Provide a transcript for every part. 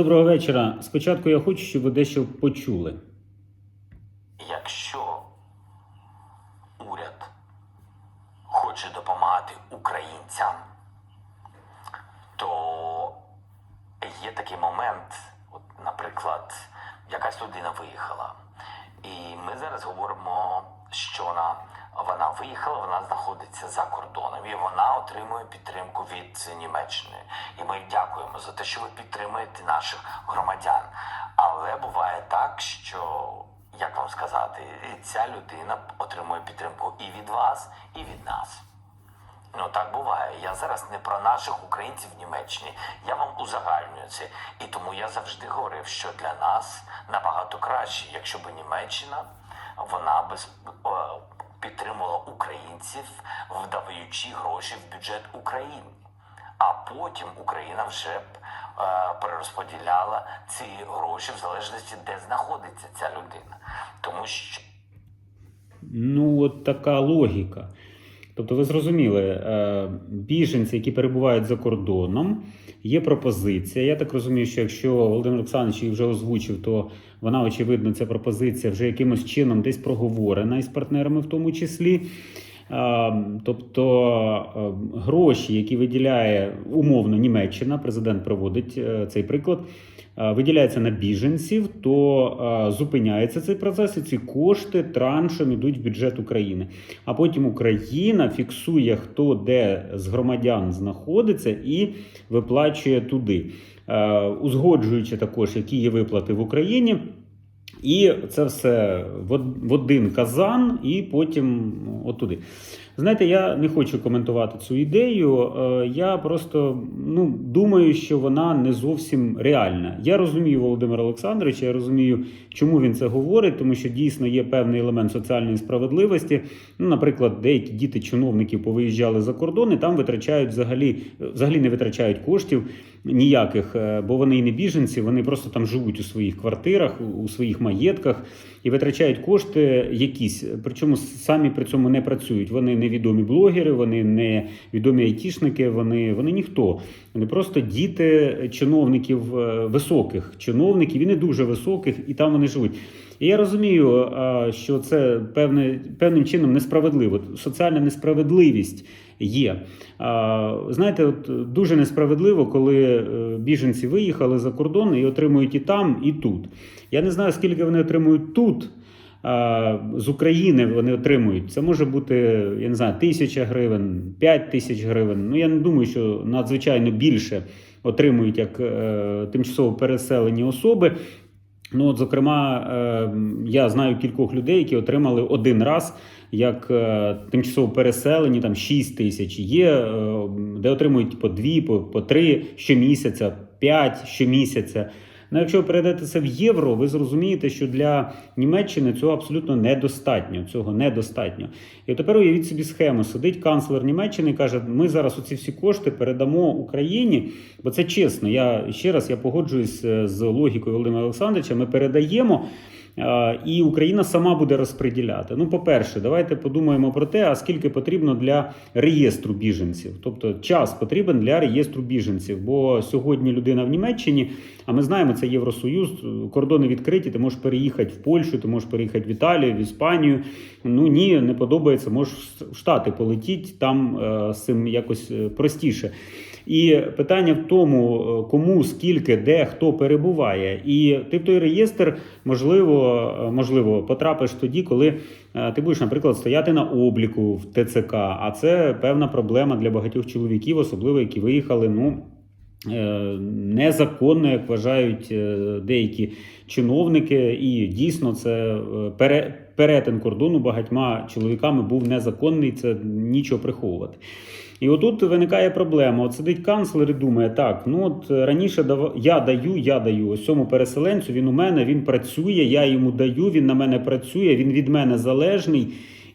Доброго вечора. Спочатку я хочу, щоб ви дещо почули. Якщо уряд хоче допомагати українцям, то є такий момент, от, наприклад, якась людина виїхала. І ми зараз говоримо, що вона, вона виїхала, вона знаходиться за кордоном і вона отримує підтримку від Німеччини. І ми дякуємо за те, що ви підтримуєте наших громадян. Але буває так, що як вам сказати, ця людина отримує підтримку і від вас, і від нас. Ну так буває. Я зараз не про наших українців в Німеччині. Я вам узагальнюю це. І тому я завжди говорив, що для нас набагато краще, якщо б Німеччина вона без підтримувала українців, вдаючи гроші в бюджет України. А потім Україна вже б е, перерозподіляла ці гроші в залежності, де знаходиться ця людина. Тому що Ну, от така логіка. Тобто, ви зрозуміли, е, біженці, які перебувають за кордоном, є пропозиція. Я так розумію, що якщо Володимир Олександрович її вже озвучив, то вона, очевидно, ця пропозиція вже якимось чином десь проговорена із партнерами, в тому числі. Е, Тобто е, гроші, які виділяє умовно Німеччина, президент проводить цей приклад, виділяється на біженців, то е, зупиняється цей процес, і ці кошти траншем ідуть в бюджет України. А потім Україна фіксує, хто де з громадян знаходиться, і виплачує туди, Е, узгоджуючи також, які є виплати в Україні. І це все в один казан, і потім отуди. Знаєте, я не хочу коментувати цю ідею. е, Я просто ну, думаю, що вона не зовсім реальна. Я розумію Володимира Олександровича, я розумію, чому він це говорить, тому що дійсно є певний елемент соціальної справедливості. Ну, наприклад, деякі діти чиновників повиїжджали за кордон і там витрачають взагалі, взагалі не витрачають коштів ніяких, е, бо вони і не біженці, вони просто там живуть у своїх квартирах, у своїх маєтках і витрачають кошти якісь. Причому самі при цьому не працюють. Вони невідомі блогери, вони не відомі айтішники, вони, вони ніхто. Вони просто діти чиновників е, високих чиновників і не дуже високих, і там вони живуть. І я розумію, що це певне, певним чином несправедливо. Соціальна несправедливість є. Знаєте, от дуже несправедливо, коли е, біженці виїхали за кордон і отримують і там, і тут. Я не знаю, скільки вони отримують тут. З України вони отримують. Це може бути, я не знаю, тисяча гривень, п'ять тисяч гривень. Ну я не думаю, що надзвичайно більше отримують як е, тимчасово переселені особи. Ну, от, зокрема, е, я знаю кількох людей, які отримали один раз як е, тимчасово переселені, там 6 тисяч. Є, де отримують по 2, по, по 3 щомісяця, 5 щомісяця. Ну, якщо ви перейдете це в євро, ви зрозумієте, що для Німеччини цього абсолютно недостатньо. Цього недостатньо. І тепер уявіть собі схему. Сидить канцлер Німеччини і каже: ми зараз оці всі кошти передамо Україні, бо це чесно. Я ще раз я погоджуюсь е, з логікою Володимира Олександровича. Ми передаємо. І Україна сама буде розподіляти. Ну, по-перше, давайте подумаємо про те, а скільки потрібно для реєстру біженців. Тобто час потрібен для реєстру біженців. Бо сьогодні людина в Німеччині, а ми знаємо, це Євросоюз, кордони відкриті. Ти можеш переїхати в Польщу, ти можеш переїхати в Італію, в Іспанію. Ну ні, не подобається. Можеш в Штати полетіть, там е, з цим якось е, простіше. І питання в тому, е, кому, скільки, де, хто перебуває. І ти в той реєстр, можливо, можливо, потрапиш тоді, коли е, ти будеш, наприклад, стояти на обліку в ТЦК. А це певна проблема для багатьох чоловіків, особливо які виїхали. ну, Незаконно, як вважають е, деякі чиновники, і дійсно це е, пере, перетин кордону багатьма чоловіками був незаконний. Це нічого приховувати. І отут виникає проблема. От сидить канцлер і думає, так, ну от раніше дав... я даю, я даю ось цьому переселенцю, він у мене, він працює, я йому даю, він на мене працює, він від мене залежний.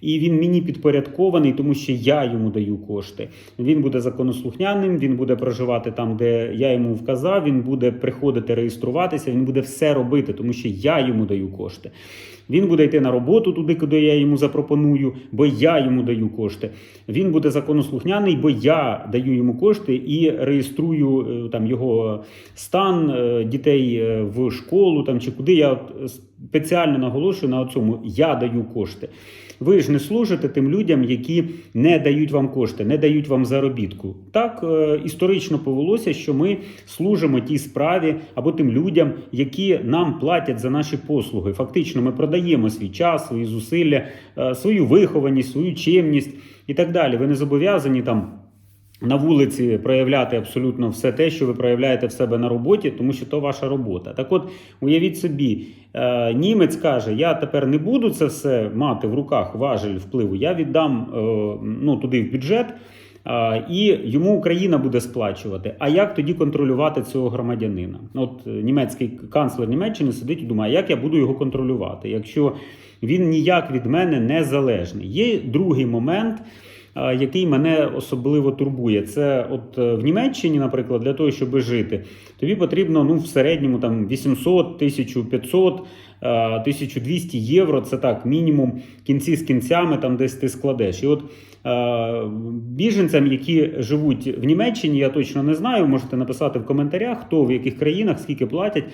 І він мені підпорядкований, тому що я йому даю кошти. Він буде законослухняним, він буде проживати там, де я йому вказав. Він буде приходити реєструватися. Він буде все робити, тому що я йому даю кошти. Він буде йти на роботу туди, куди я йому запропоную, бо я йому даю кошти. Він буде законослухняний, бо я даю йому кошти і реєструю е, там його стан е, дітей е, в школу там чи куди. Я спеціально наголошую на цьому. Я даю кошти. Ви ж не служите тим людям, які не дають вам кошти, не дають вам заробітку. Так е, історично повелося, що ми служимо тій справі або тим людям, які нам платять за наші послуги. Фактично, ми продаємо свій час, свої зусилля, е, свою вихованість, свою чемність і так далі. Ви не зобов'язані там. На вулиці проявляти абсолютно все те, що ви проявляєте в себе на роботі, тому що то ваша робота. Так от, уявіть собі, е, німець каже: я тепер не буду це все мати в руках важель впливу, я віддам е, ну, туди в бюджет, е, і йому Україна буде сплачувати. А як тоді контролювати цього громадянина? От німецький канцлер Німеччини сидить і думає, як я буду його контролювати, якщо він ніяк від мене не залежний. Є другий момент який мене особливо турбує. Це от е, в Німеччині, наприклад, для того, щоб жити, тобі потрібно ну, в середньому там 800, 1500, е, 1200 євро. Це так, мінімум кінці з кінцями, там десь ти складеш. І от е, біженцям, які живуть в Німеччині, я точно не знаю. Можете написати в коментарях, хто в яких країнах, скільки платять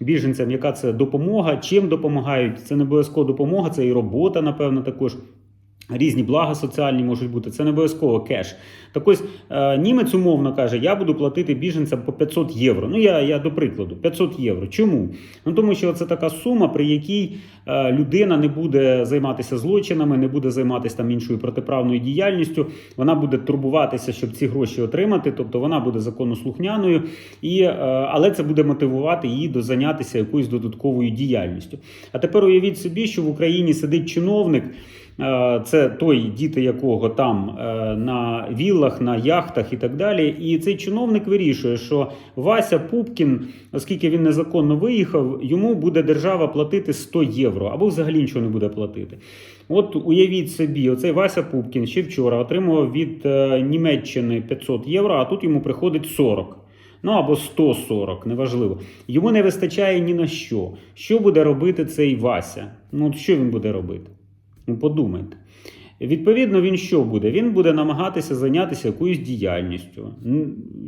біженцям, яка це допомога, чим допомагають. Це не обов'язково допомога, це і робота, напевно, також. Різні блага соціальні можуть бути, це не обов'язково кеш. Так ось е, німець умовно каже: я буду платити біженцям по 500 євро. Ну я, я до прикладу, 500 євро. Чому? Ну тому що це така сума, при якій е, людина не буде займатися злочинами, не буде займатися там іншою протиправною діяльністю. Вона буде турбуватися, щоб ці гроші отримати. Тобто вона буде законослухняною, і, е, але це буде мотивувати її до зайнятися якоюсь додатковою діяльністю. А тепер уявіть собі, що в Україні сидить чиновник. Е, Це той діти, якого там е, на віллах, на яхтах і так далі. І цей чиновник вирішує, що Вася Пупкін, оскільки він незаконно виїхав, йому буде держава платити 100 євро або взагалі нічого не буде платити. От уявіть собі, оцей Вася Пупкін ще вчора отримував від е, Німеччини 500 євро, а тут йому приходить 40. Ну або 140, неважливо. Йому не вистачає ні на що. Що буде робити цей Вася? Ну, от що він буде робити? Ну, подумайте. Відповідно, він що буде? Він буде намагатися зайнятися якоюсь діяльністю,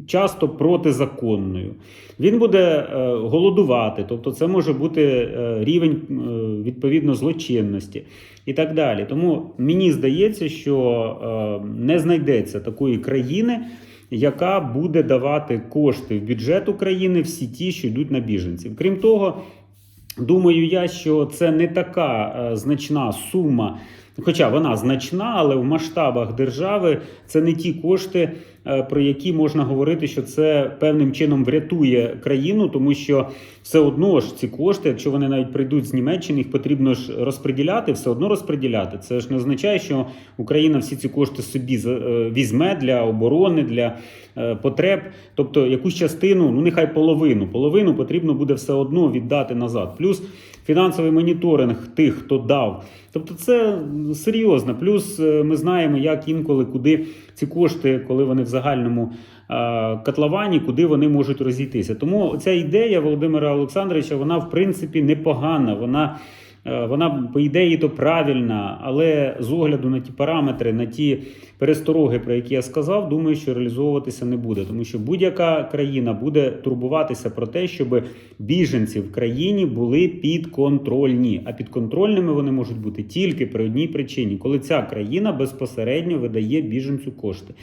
часто протизаконною. Він буде е, голодувати, тобто це може бути е, рівень е, відповідно злочинності і так далі. Тому мені здається, що не знайдеться такої країни, яка буде давати кошти в бюджет України всі ті, що йдуть на біженців. Крім того, Думаю я, що це не така е, значна сума, хоча вона значна, але в масштабах держави це не ті кошти, е, про які можна говорити, що це певним чином врятує країну, тому що все одно ж ці кошти, якщо вони навіть прийдуть з Німеччини, їх потрібно ж розподіляти, все одно розподіляти. Це ж не означає, що Україна всі ці кошти собі е, візьме для оборони, для е, потреб. Тобто якусь частину, ну нехай половину, половину потрібно буде все одно віддати назад. Плюс фінансовий моніторинг тих, хто дав. Тобто, це серйозно. Плюс е, ми знаємо, як інколи куди ці кошти, коли вони в загальному е, котловані, куди вони можуть розійтися. Тому ця ідея Володимира Олександровича, вона в принципі непогана. Вона Вона, по ідеї, то правильна, але з огляду на ті параметри, на ті перестороги, про які я сказав, думаю, що реалізовуватися не буде. Тому що будь-яка країна буде турбуватися про те, щоб біженці в країні були підконтрольні. А підконтрольними вони можуть бути тільки при одній причині, коли ця країна безпосередньо видає біженцю кошти.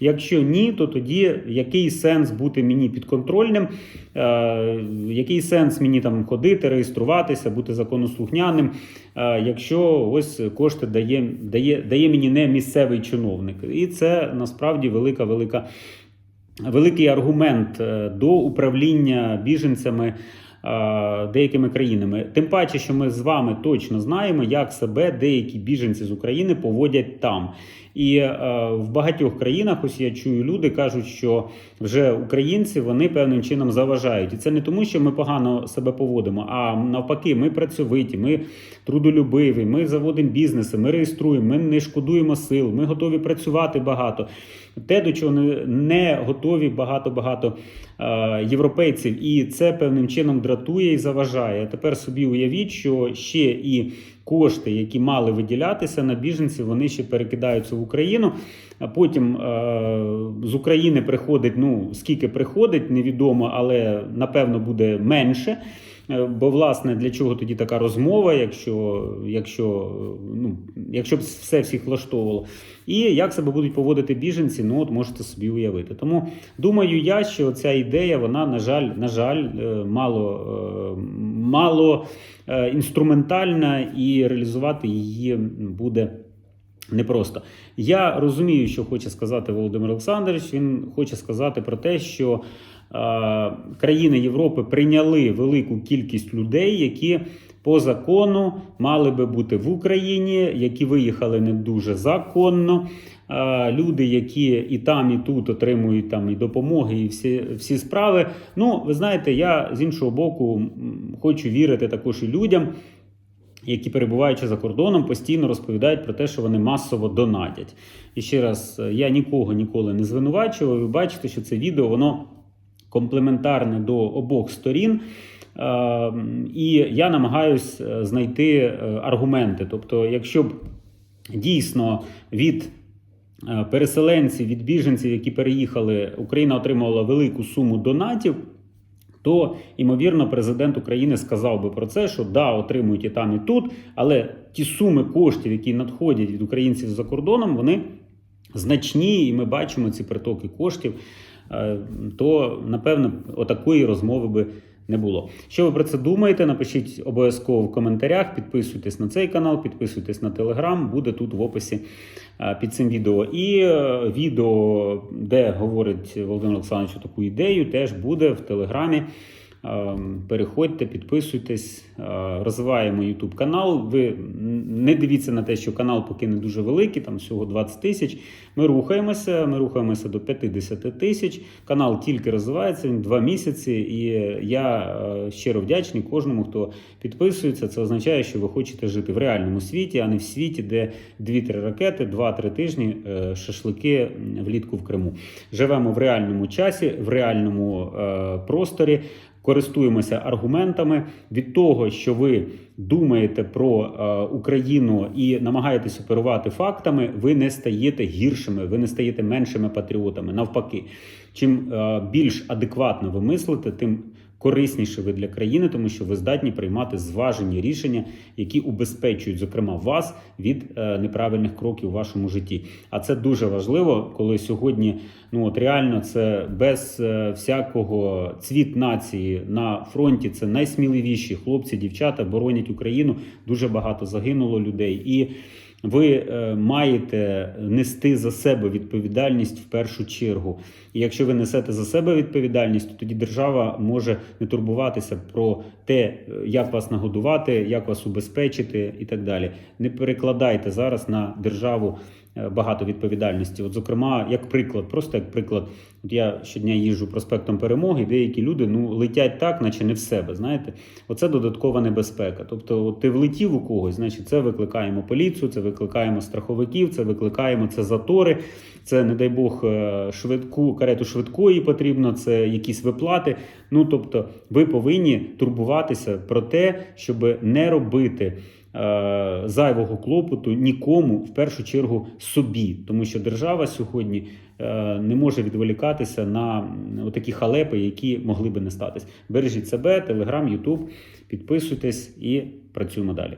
Якщо ні, то тоді який сенс бути мені підконтрольним? Е, який сенс мені там ходити, реєструватися, бути законослухняним, е, якщо ось кошти дає, дає, дає мені не місцевий чиновник? І це насправді велика, велика, великий аргумент е, до управління біженцями. е, Деякими країнами, тим паче, що ми з вами точно знаємо, як себе деякі біженці з України поводять там. І е, в багатьох країнах, ось я чую, люди кажуть, що вже українці вони певним чином заважають. І це не тому, що ми погано себе поводимо, а навпаки, ми працьовиті, ми трудолюбиві, ми заводимо бізнеси, ми реєструємо, ми не шкодуємо сил, ми готові працювати багато. Те, до чого не, готові багато-багато е, європейців, і це певним чином дратує і заважає. Тепер собі уявіть, що ще і кошти, які мали виділятися на біженців, вони ще перекидаються в Україну. А потім е, з України приходить, ну скільки приходить, невідомо, але напевно буде менше. Е, Бо, власне, для чого тоді така розмова, якщо, якщо, ну, якщо б все всіх влаштовувало? І як себе будуть поводити біженці, ну от можете собі уявити. Тому думаю я, що ця ідея, вона, на жаль, на жаль, е, мало, мало інструментальна, і реалізувати її буде. Непросто. Я розумію, що хоче сказати Володимир Олександрович. Він хоче сказати про те, що е, країни Європи прийняли велику кількість людей, які по закону мали би бути в Україні, які виїхали не дуже законно. Е, люди, які і там, і тут отримують там і допомоги, і всі, всі справи. Ну, ви знаєте, я з іншого боку хочу вірити також і людям які перебуваючи за кордоном, постійно розповідають про те, що вони масово донатять. І ще раз, е, я нікого ніколи не звинувачував. Ви бачите, що це відео воно комплементарне до обох сторін. Е, І я намагаюсь е, знайти аргументи. Тобто, якщо б дійсно від переселенців, від біженців, які переїхали, Україна отримувала велику суму донатів то ймовірно президент України сказав би про це, що да, отримують і там, і тут, але ті суми коштів, які надходять від українців за кордоном, вони значні, і ми бачимо ці притоки коштів. Е, То напевно отакої розмови би не було. Що ви про це думаєте? Напишіть обов'язково в коментарях. Підписуйтесь на цей канал, підписуйтесь на телеграм, буде тут в описі під цим відео. І е, відео, де говорить Володимир Олександрович таку ідею, теж буде в телеграмі. Е, Переходьте, підписуйтесь, е, розвиваємо YouTube канал. Ви не дивіться на те, що канал поки не дуже великий, там всього 20 тисяч. Ми рухаємося, ми рухаємося до 50 тисяч. Канал тільки розвивається, він два місяці. І я е, щиро вдячний кожному, хто підписується. Це означає, що ви хочете жити в реальному світі, а не в світі, де 2-3 ракети, 2-3 тижні е, шашлики влітку в Криму. Живемо в реальному часі, в реальному просторі. Користуємося аргументами від того, що ви думаєте про е, Україну і намагаєтесь оперувати фактами, ви не стаєте гіршими, ви не стаєте меншими патріотами. Навпаки, чим е, більш адекватно ви мислите, тим корисніше ви для країни, тому що ви здатні приймати зважені рішення, які убезпечують, зокрема, вас від е, неправильних кроків у вашому житті. А це дуже важливо, коли сьогодні ну от реально це без е, всякого цвіт нації на фронті. Це найсміливіші хлопці, дівчата боронять Україну. Дуже багато загинуло людей і. Ви е, маєте нести за себе відповідальність в першу чергу. І якщо ви несете за себе відповідальність, то тоді держава може не турбуватися про те, е, як вас нагодувати, як вас убезпечити і так далі. Не перекладайте зараз на державу багато відповідальності. От, зокрема, як приклад, просто як приклад, от я щодня їжджу проспектом перемоги, деякі люди ну летять так, наче не в себе. Знаєте, оце додаткова небезпека. Тобто, от ти влетів у когось, значить, це викликаємо поліцію, це викликаємо страховиків, це викликаємо це затори. Це, не дай Бог, е, швидку карету швидкої потрібно, це якісь виплати. Ну тобто, ви повинні турбуватися про те, щоб не робити. Е, Зайвого клопоту нікому в першу чергу собі, тому що держава сьогодні е, не може відволікатися на такі халепи, які могли би не статись. Бережіть себе, телеграм, Ютуб, підписуйтесь і працюємо далі.